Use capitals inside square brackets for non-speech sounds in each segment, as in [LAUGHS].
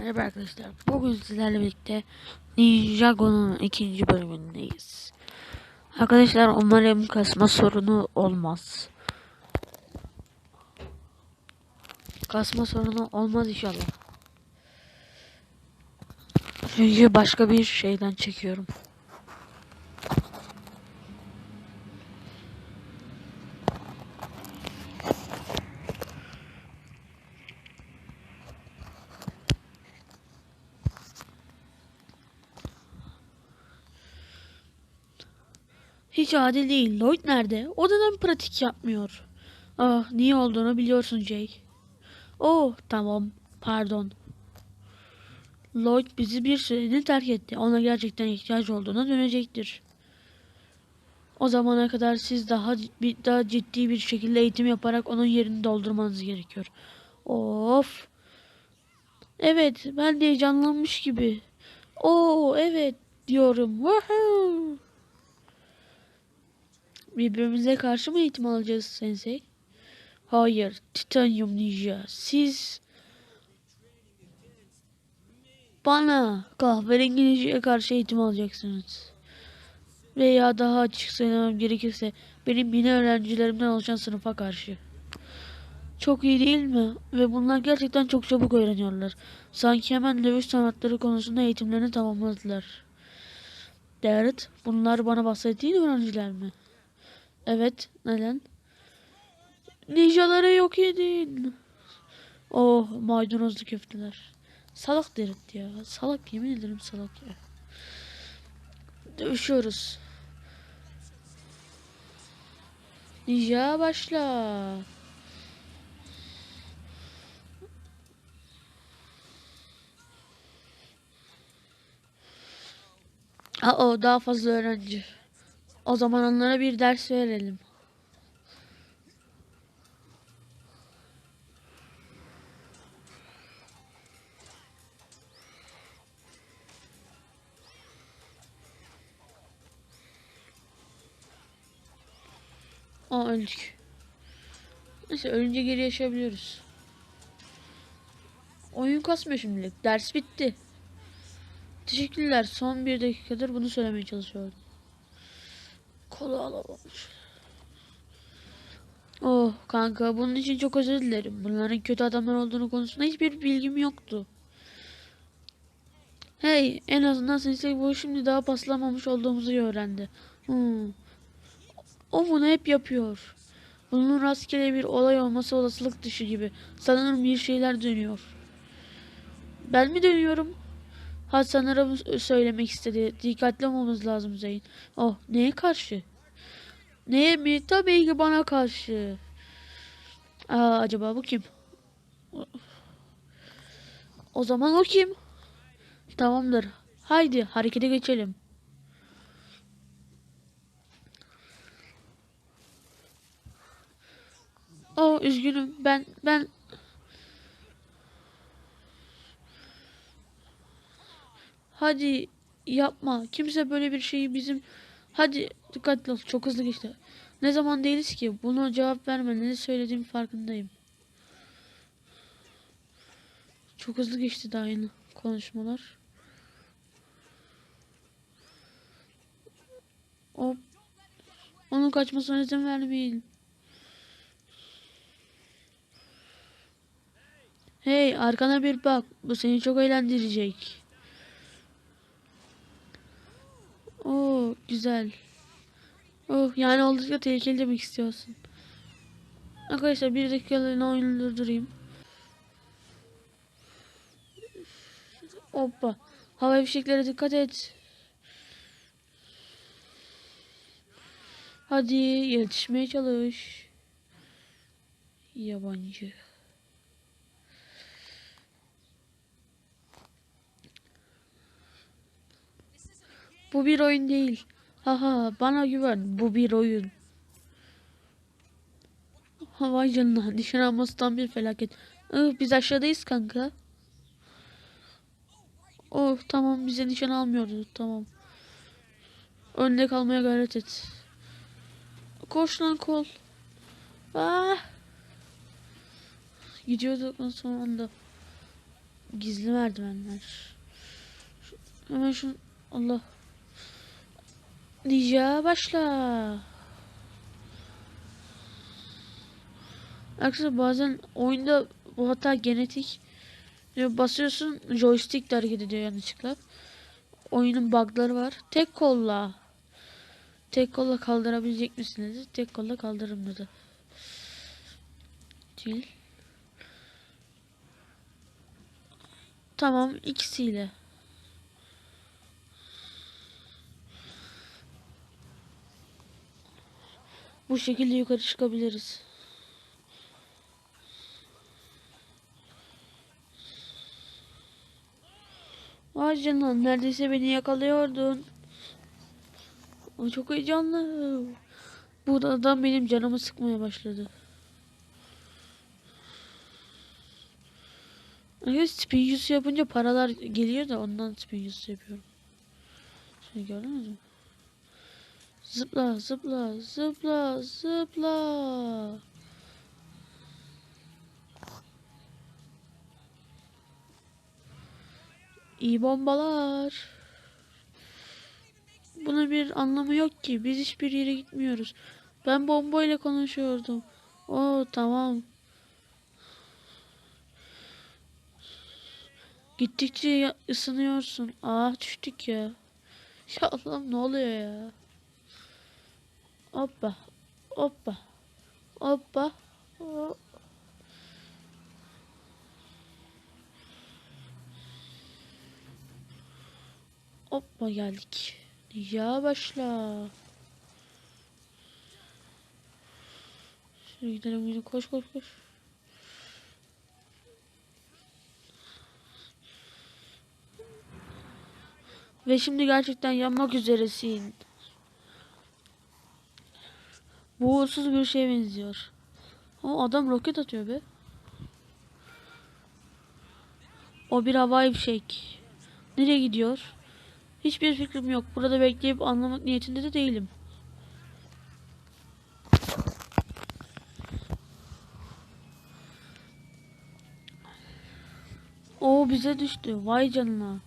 Merhaba arkadaşlar. Bugün sizlerle birlikte Ninjago'nun ikinci bölümündeyiz. Arkadaşlar umarım kasma sorunu olmaz. Kasma sorunu olmaz inşallah. Çünkü başka bir şeyden çekiyorum. Hiç adil değil. Lloyd nerede? O neden pratik yapmıyor? Ah, niye olduğunu biliyorsun Jay. Oh, tamam. Pardon. Lloyd bizi bir süreliğine terk etti. Ona gerçekten ihtiyaç olduğuna dönecektir. O zamana kadar siz daha daha ciddi bir şekilde eğitim yaparak onun yerini doldurmanız gerekiyor. Of. Evet, ben de heyecanlanmış gibi. Oo, evet diyorum. Woohoo. Birbirimize karşı mı eğitim alacağız sensei? Hayır, Titanium Ninja. Siz bana kahverengi ninja'ya karşı eğitim alacaksınız. Veya daha açık söylemem gerekirse benim yeni öğrencilerimden oluşan sınıfa karşı. Çok iyi değil mi? Ve bunlar gerçekten çok çabuk öğreniyorlar. Sanki hemen dövüş sanatları konusunda eğitimlerini tamamladılar. Derrit, bunlar bana bahsettiğin öğrenciler mi? Evet, neden? Ninjaları yok edin. Oh, maydanozlu köfteler. Salak Derrit ya. Salak yemin ederim salak ya. Dövüşüyoruz. Ninja başla. Aa, daha fazla öğrenci. O zaman onlara bir ders verelim. Aa öldük. Neyse ölünce geri yaşayabiliyoruz. Oyun kasmıyor şimdilik. Ders bitti. Teşekkürler. Son bir dakikadır bunu söylemeye çalışıyordum. Kola alamamış. Oh kanka bunun için çok özür dilerim. Bunların kötü adamlar olduğunu konusunda hiçbir bilgim yoktu. Hey en azından Sensei bu şimdi daha paslamamış olduğumuzu öğrendi. Hmm. O bunu hep yapıyor. Bunun rastgele bir olay olması olasılık dışı gibi. Sanırım bir şeyler dönüyor. Ben mi dönüyorum? Ha sanırım söylemek istedi. Dikkatli olmamız lazım Zeyn. Oh neye karşı? Neye mi? Tabii ki bana karşı. Aa, acaba bu kim? O zaman o kim? Tamamdır. Haydi harekete geçelim. Oh üzgünüm. Ben ben Hadi yapma. Kimse böyle bir şeyi bizim Hadi dikkatli ol. Çok hızlı geçti. Ne zaman değiliz ki? Buna cevap verme. Ne söylediğim farkındayım. Çok hızlı geçti daha yeni konuşmalar. O onun kaçmasına izin vermeyin. Hey arkana bir bak. Bu seni çok eğlendirecek. Oo güzel. Oh yani oldukça tehlikeli demek istiyorsun. Arkadaşlar bir dakikalığına oyunu durdurayım. Hoppa. Hava fişeklere dikkat et. Hadi yetişmeye çalış. Yabancı. Bu bir oyun değil. Haha bana güven. Bu bir oyun. Ha, Vay canına. Nişan tam bir felaket. Ih, biz aşağıdayız kanka. Oh tamam bize nişan almıyordu. Tamam. Önde kalmaya gayret et. Koş lan kol. Ah. Gidiyorduk son anda. Gizli merdivenler. Hemen şu Allah. Ninja başla. Arkadaşlar bazen oyunda bu hata genetik. Basıyorsun joystick de hareket ediyor yanlışlıkla. Oyunun bug'ları var. Tek kolla. Tek kolla kaldırabilecek misiniz? Tek kolla kaldırırım dedi. Değil. Tamam ikisiyle. Bu şekilde yukarı çıkabiliriz. Vay canına neredeyse beni yakalıyordun. Ama çok heyecanlı. Bu da adam benim canımı sıkmaya başladı. Evet spin yapınca paralar geliyor da ondan spin yapıyorum. Şimdi gördünüz mü? Zıpla zıpla zıpla zıpla. İyi bombalar. Bunun bir anlamı yok ki. Biz hiçbir yere gitmiyoruz. Ben bombayla konuşuyordum. Oo tamam. Gittikçe ısınıyorsun. Ah düştük ya. [LAUGHS] Ya Allah'ım ne oluyor ya? Hoppa. Hoppa. Hoppa. Ho- Hoppa geldik. Ya başla. Şuraya gidelim yine koş koş koş. Ve şimdi gerçekten yanmak üzeresin. Bu uğursuz bir şeye benziyor. O adam roket atıyor be. O bir havai fişek. Nereye gidiyor? Hiçbir fikrim yok. Burada bekleyip anlamak niyetinde de değilim. O bize düştü. Vay canına.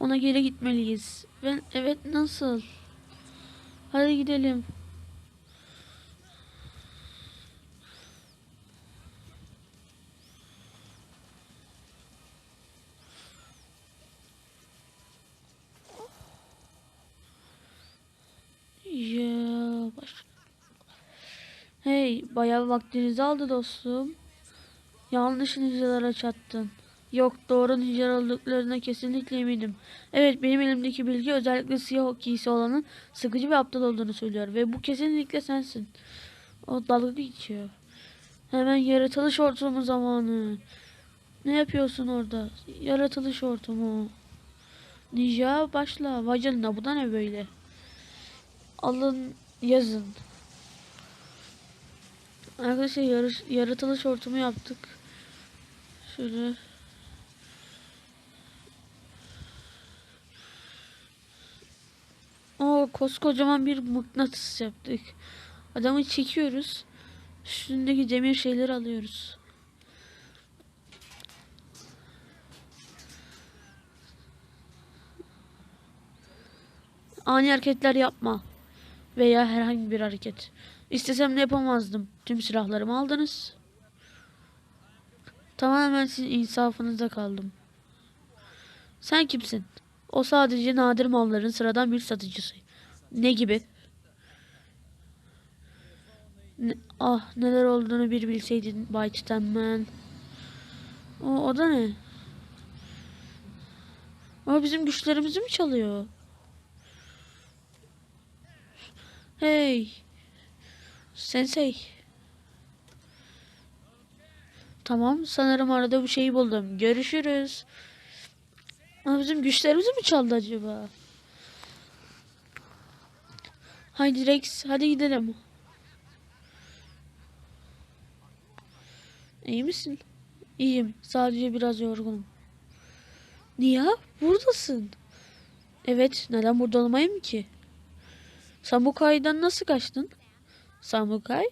Ona geri gitmeliyiz. Ben evet nasıl? Hadi gidelim. Ya baş... Hey, bayağı vaktinizi aldı dostum. Yanlış ninjalara çattın. Yok, doğru ninjalar olduklarına kesinlikle eminim. Evet, benim elimdeki bilgi özellikle siyah giysi olanın sıkıcı ve aptal olduğunu söylüyor. Ve bu kesinlikle sensin. O dalga geçiyor. Hemen yaratılış ortamı zamanı. Ne yapıyorsun orada? Yaratılış ortamı. Ninja başla. Vay canına bu da ne böyle? Alın yazın. Arkadaşlar yaratılış ortamı yaptık. Şöyle. O koskocaman bir mıknatıs yaptık. Adamı çekiyoruz. Üstündeki demir şeyleri alıyoruz. Ani hareketler yapma. Veya herhangi bir hareket. İstesem de yapamazdım. Tüm silahlarımı aldınız. Tamamen sizin insafınıza kaldım. Sen kimsin? O sadece nadir malların sıradan bir satıcısı. Ne gibi? Ne- ah neler olduğunu bir bilseydin Bay Titanman. O, o da ne? O bizim güçlerimizi mi çalıyor? Hey. Sensei. Tamam sanırım arada bir şey buldum. Görüşürüz. Ama bizim güçlerimizi mi çaldı acaba? Haydi Rex hadi gidelim. İyi misin? İyiyim. Sadece biraz yorgunum. Niye? Buradasın. Evet. Neden burada olmayayım ki? Samukai'den nasıl kaçtın? Samukai?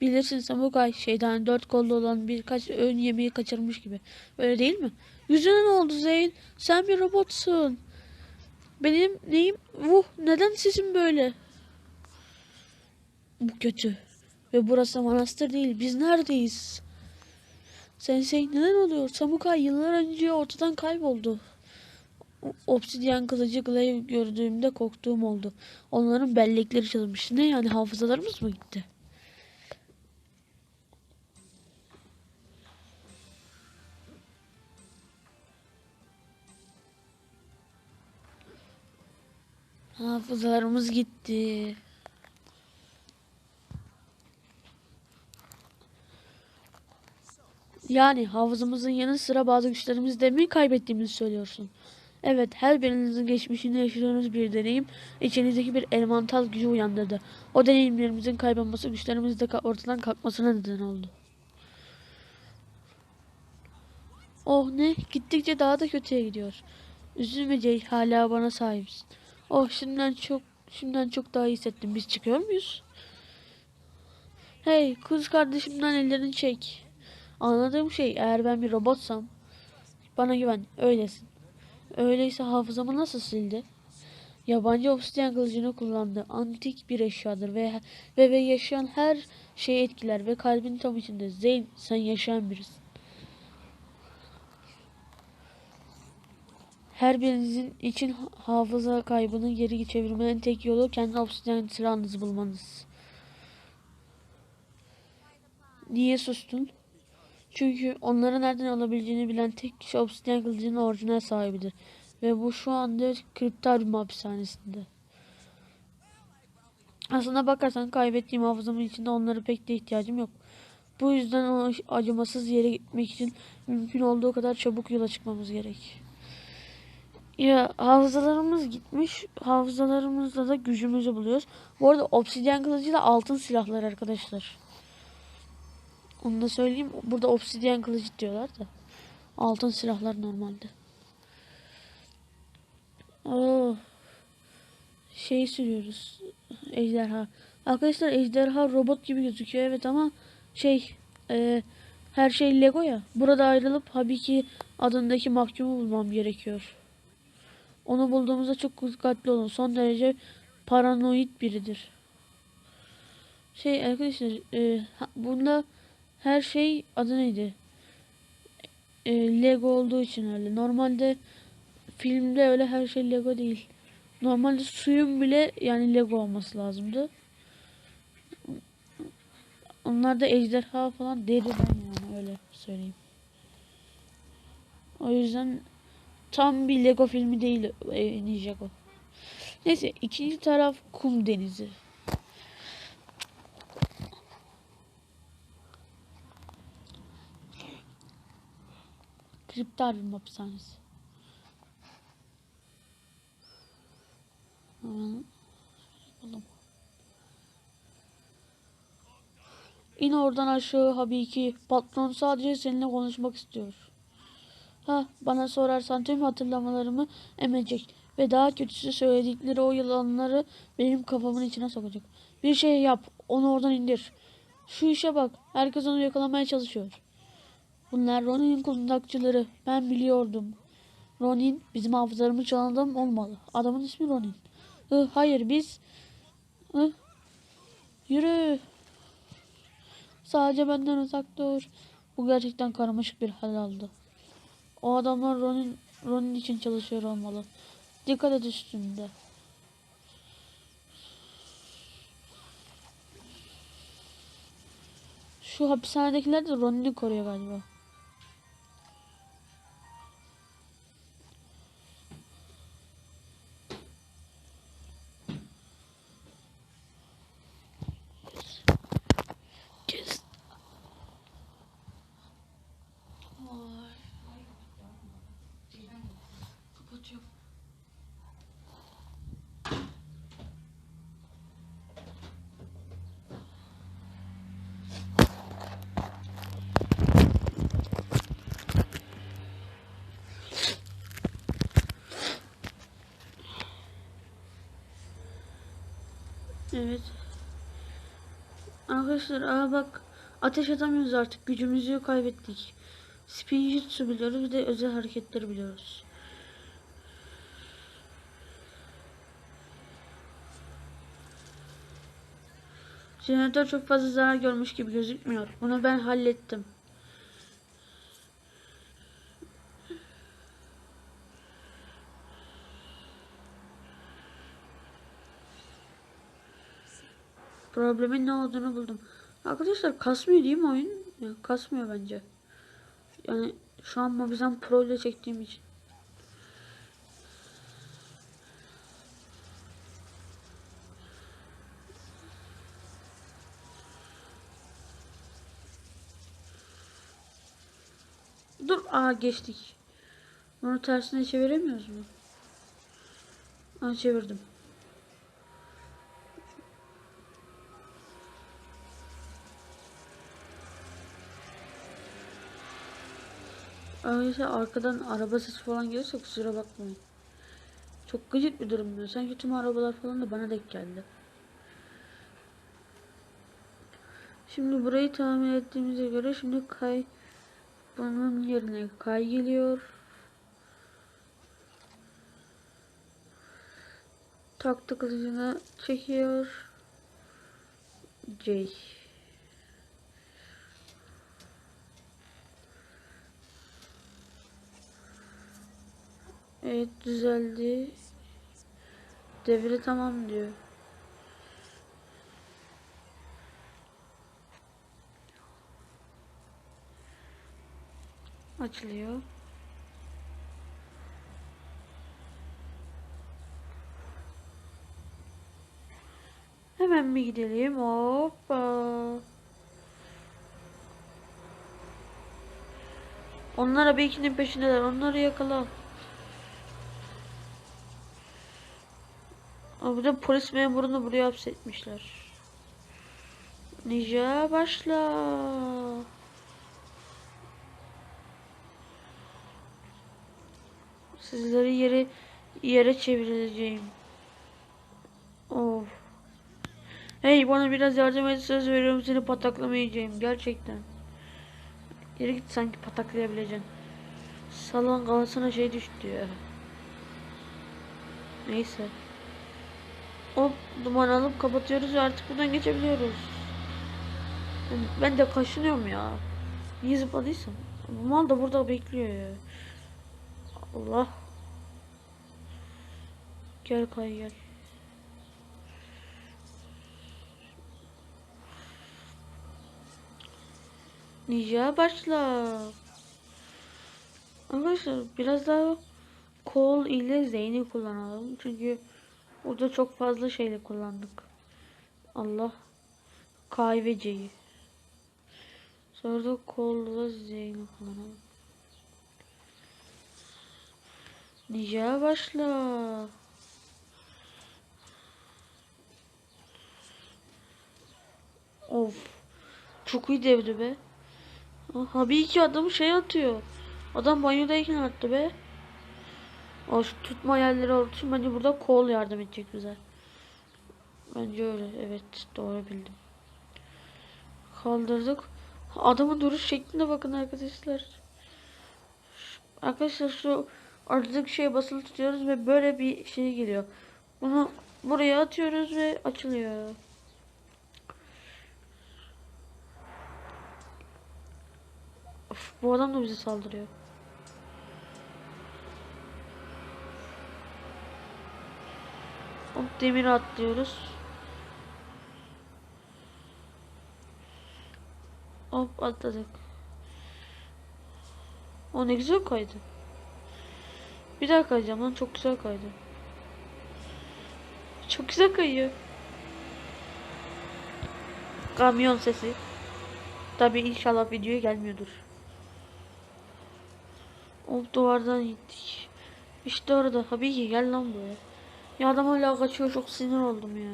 Bilirsin Samukai şeyden dört kollu olan birkaç öğün yemeği kaçırmış gibi. Öyle değil mi? Yüzüne ne oldu Zeyn? Sen bir robotsun. Benim neyim? Vuh neden sesim böyle? Bu kötü. Ve burası manastır değil. Biz neredeyiz? Sensei neler oluyor? Samukai yıllar önce ortadan kayboldu. Obsidyen kılıcı Glaive gördüğümde korktuğum oldu. Onların bellekleri çalınmış. Ne yani hafızalarımız mı gitti? Hafızalarımız gitti. Yani hafızamızın yanı sıra bazı güçlerimizi de mi kaybettiğimizi söylüyorsun? Evet, her birinizin geçmişinde yaşadığınız bir deneyim içinizdeki bir elemental gücü uyandırdı. O deneyimlerimizin kaybolması güçlerimizin de ortadan kalkmasına neden oldu. Oh ne? Gittikçe daha da kötüye gidiyor. Üzülme Jay, hala bana sahipsin. Oh şimdiden çok şimdiden çok daha iyi hissettim. Biz çıkıyor muyuz? Hey, kız kardeşimden ellerini çek. Anladığım şey eğer ben bir robotsam bana güven, öylesin. Öyleyse hafızamı nasıl sildi? Yabancı obsidyen kılıcını kullandı. Antik bir eşyadır ve ve, ve yaşayan her şeyi etkiler ve kalbin tam içinde. Zeyn sen yaşayan birisin. Her birinizin için ha- hafıza kaybını geri çevirmenin tek yolu kendi obsidyen silahınızı bulmanız. Niye sustun? Çünkü onları nereden alabileceğini bilen tek kişi obsidyen kılıcının orijinal sahibidir. Ve bu şu anda kriptaryum hapishanesinde. Aslına bakarsan kaybettiğim hafızamın içinde onlara pek de ihtiyacım yok. Bu yüzden o acımasız yere gitmek için mümkün olduğu kadar çabuk yola çıkmamız gerek. Ya hafızalarımız gitmiş. Hafızalarımızda da gücümüzü buluyoruz. Bu arada obsidyen kılıcı da altın silahlar arkadaşlar. Onu da söyleyeyim. Burada obsidyen kılıcı diyorlar da. Altın silahlar normalde. Oo. Şey sürüyoruz. Ejderha. Arkadaşlar ejderha robot gibi gözüküyor evet ama şey e, her şey Lego ya. Burada ayrılıp Habiki adındaki mahkumu bulmam gerekiyor. Onu bulduğumuzda çok dikkatli olun. Son derece paranoid biridir. Şey arkadaşlar e, bunda her şey adı neydi? E, Lego olduğu için öyle. Normalde filmde öyle her şey Lego değil. Normalde suyun bile yani Lego olması lazımdı. Onlar da ejderha falan deriden yani öyle söyleyeyim. O yüzden tam bir Lego filmi değil e, Ninjago. Neyse ikinci taraf kum denizi. Kriptaryum hapishanesi. Hemen yapalım. İn oradan aşağı Habiki. Patron sadece seninle konuşmak istiyor. Ha, bana sorarsan tüm hatırlamalarımı emecek ve daha kötüsü söyledikleri o yalanları benim kafamın içine sokacak. Bir şey yap, onu oradan indir. Şu işe bak, herkes onu yakalamaya çalışıyor. Bunlar Ronin'in kundakçıları. Ben biliyordum. Ronin bizim hafızalarımı çalan adam olmalı. Adamın ismi Ronin. Hı, hayır biz... Hı? Yürü. Sadece benden uzak dur. Bu gerçekten karmaşık bir hal aldı. O adamlar Ronin, Ronin için çalışıyor olmalı. Dikkat et üstünde. Şu hapishanedekiler de Ronin'i koruyor galiba. Evet. Arkadaşlar aa bak ateş atamıyoruz artık. Gücümüzü kaybettik. Spinjitsu biliyoruz bir de özel hareketleri biliyoruz. Jeneratör çok fazla zarar görmüş gibi gözükmüyor. Bunu ben hallettim. Problemin ne olduğunu buldum. Arkadaşlar kasmıyor değil mi oyun? Ya, kasmıyor bence. Yani şu an Mobizan Pro ile çektiğim için. Dur, aa geçtik. Bunu tersine çeviremiyoruz mu? Aa çevirdim. Arkadaşlar arkadan araba sesi falan gelirse kusura bakmayın. Çok gıcık bir durum ya. Sanki tüm arabalar falan da bana denk geldi. Şimdi burayı tamir ettiğimize göre şimdi kay bunun yerine kay geliyor. Taktı kılıcını çekiyor. J. Evet düzeldi. Devre tamam diyor. Açılıyor. Hemen mi gidelim? Hoppa. Onlar Abeykinin peşindeler. Onları yakala. Aa, bir de polis memurunu buraya hapsetmişler. Ninja başla. Sizleri yere yere çevireceğim. Of. Hey bana biraz yardım et söz veriyorum seni pataklamayacağım gerçekten. Yere git sanki pataklayabileceksin. Salon kafasına şey düştü ya. Neyse. Hop duman alıp kapatıyoruz ve artık buradan geçebiliyoruz. Ben, de kaşınıyorum ya. Niye zıpladıysam. Mal da burada bekliyor ya. Allah. Gel kay gel. Ninja başla. Arkadaşlar biraz daha kol ile Zeyn'i kullanalım. Çünkü burada çok fazla şeyle kullandık. Allah. K ve C'yi. Sonra da kolla Zeyn'i kullanalım. Ninja başla. Of. Çok iyi devdi be. Abi ki adamı şey atıyor. Adam banyodayken attı be. O tutma yerleri olduğu için bence burada kol yardım edecek bize. Bence öyle. Evet doğru bildim. Kaldırdık. Adamın duruş şekline bakın arkadaşlar. Arkadaşlar şu artık şey basılı tutuyoruz ve böyle bir şey geliyor. Bunu buraya atıyoruz ve açılıyor. Of, bu adam da bize saldırıyor. Hop demir atlıyoruz. Hop atladık. O ne güzel kaydı. Bir daha kayacağım lan çok güzel kaydı. Çok güzel kayıyor. Kamyon sesi. Tabi inşallah videoya gelmiyordur. Hop duvardan gittik. İşte orada. Tabii gel lan buraya. Ya adam hala kaçıyor çok sinir oldum ya.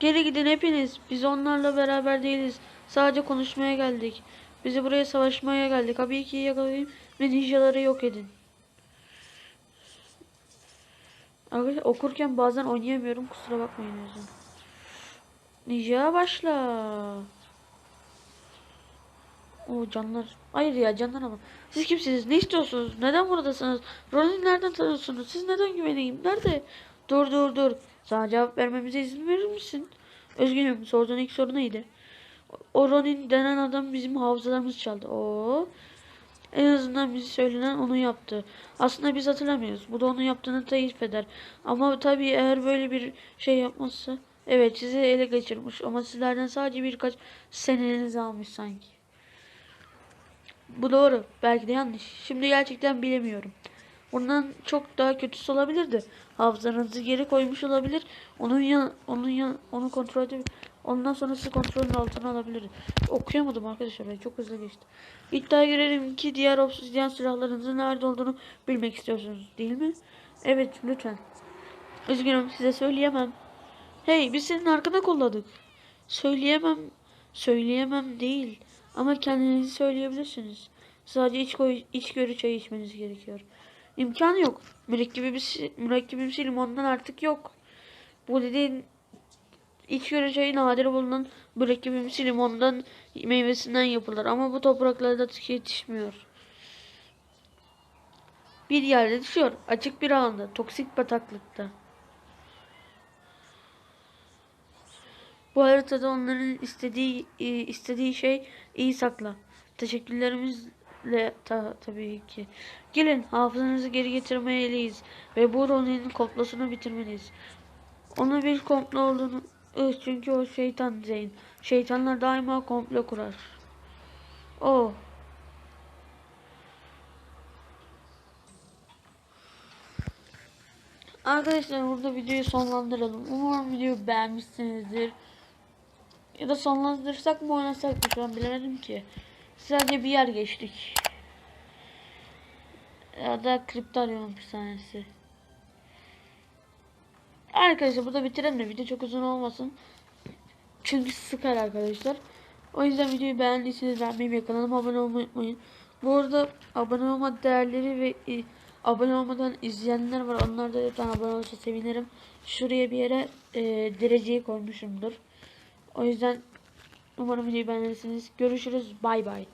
Geri gidin hepiniz. Biz onlarla beraber değiliz. Sadece konuşmaya geldik. Bizi buraya savaşmaya geldik. Tabii ki yakalayın ve ninjaları yok edin. Arkadaşlar okurken bazen oynayamıyorum. Kusura bakmayın o yüzden. Ninja başla. O canlar. Hayır ya canlar ama. Siz kimsiniz? Ne istiyorsunuz? Neden buradasınız? Ronin nereden tanıyorsunuz? Siz neden güveneyim? Nerede? Dur dur dur. Sana cevap vermemize izin verir misin? Üzgünüm. Sorduğun ilk soru neydi? O Ronin denen adam bizim hafızalarımızı çaldı. Oo. En azından bizi söylenen onu yaptı. Aslında biz hatırlamıyoruz. Bu da onun yaptığını teyit eder. Ama tabii eğer böyle bir şey yapmazsa. Evet sizi ele geçirmiş ama sizlerden sadece birkaç senenizi almış sanki. Bu doğru. Belki de yanlış. Şimdi gerçekten bilemiyorum. Bundan çok daha kötüsü olabilirdi. Hafızanızı geri koymuş olabilir. Onun ya onun ya onu kontrol edip ondan sonra sizi kontrolün altına alabilir. Okuyamadım arkadaşlar. Ben çok hızlı geçti. İddiaya girelim ki diğer obsidyen silahlarınızın nerede olduğunu bilmek istiyorsunuz, değil mi? Evet, lütfen. Üzgünüm, size söyleyemem. Hey, biz senin arkana kolladık. Söyleyemem, söyleyemem değil. Ama kendinizi söyleyebilirsiniz. Sadece iç, koy, içgörü çayı içmeniz gerekiyor. İmkanı yok. Mürekkebimiz, mürekkebimiz limondan artık yok. Bu dediğin içgörü çayı nadir bulunan mürekkebimiz limondan meyvesinden yapılır. Ama bu topraklarda yetişmiyor. Bir yerde düşüyor. Açık bir alanda. Toksik bataklıkta. Bu haritada onların istediği e, istediği şey iyi sakla. Teşekkürlerimizle ta, tabii ki. Gelin hafızanızı geri getirmeliyiz ve bu Ronin'in komplosunu bitirmeliyiz. Onun bir komplo olduğunu ıh, çünkü o şeytan Zeyn. Şeytanlar daima komplo kurar. Oh. Arkadaşlar burada videoyu sonlandıralım. Umarım videoyu beğenmişsinizdir. Ya da sonlandırsak mı oynasak mı şu an bilemedim ki. Sadece bir yer geçtik. Ya da kriptaryon hapishanesi. Arkadaşlar burada bitirelim de video çok uzun olmasın. Çünkü sıkar arkadaşlar. O yüzden videoyu beğendiyseniz beğenmeyi ve kanalıma abone olmayı unutmayın. Bu arada abone olma değerleri ve e, abone olmadan izleyenler var. Onlar da lütfen abone olursa sevinirim. Şuraya bir yere e, dereceyi koymuşumdur. O yüzden umarım videoyu beğenirsiniz. Görüşürüz. Bay bay.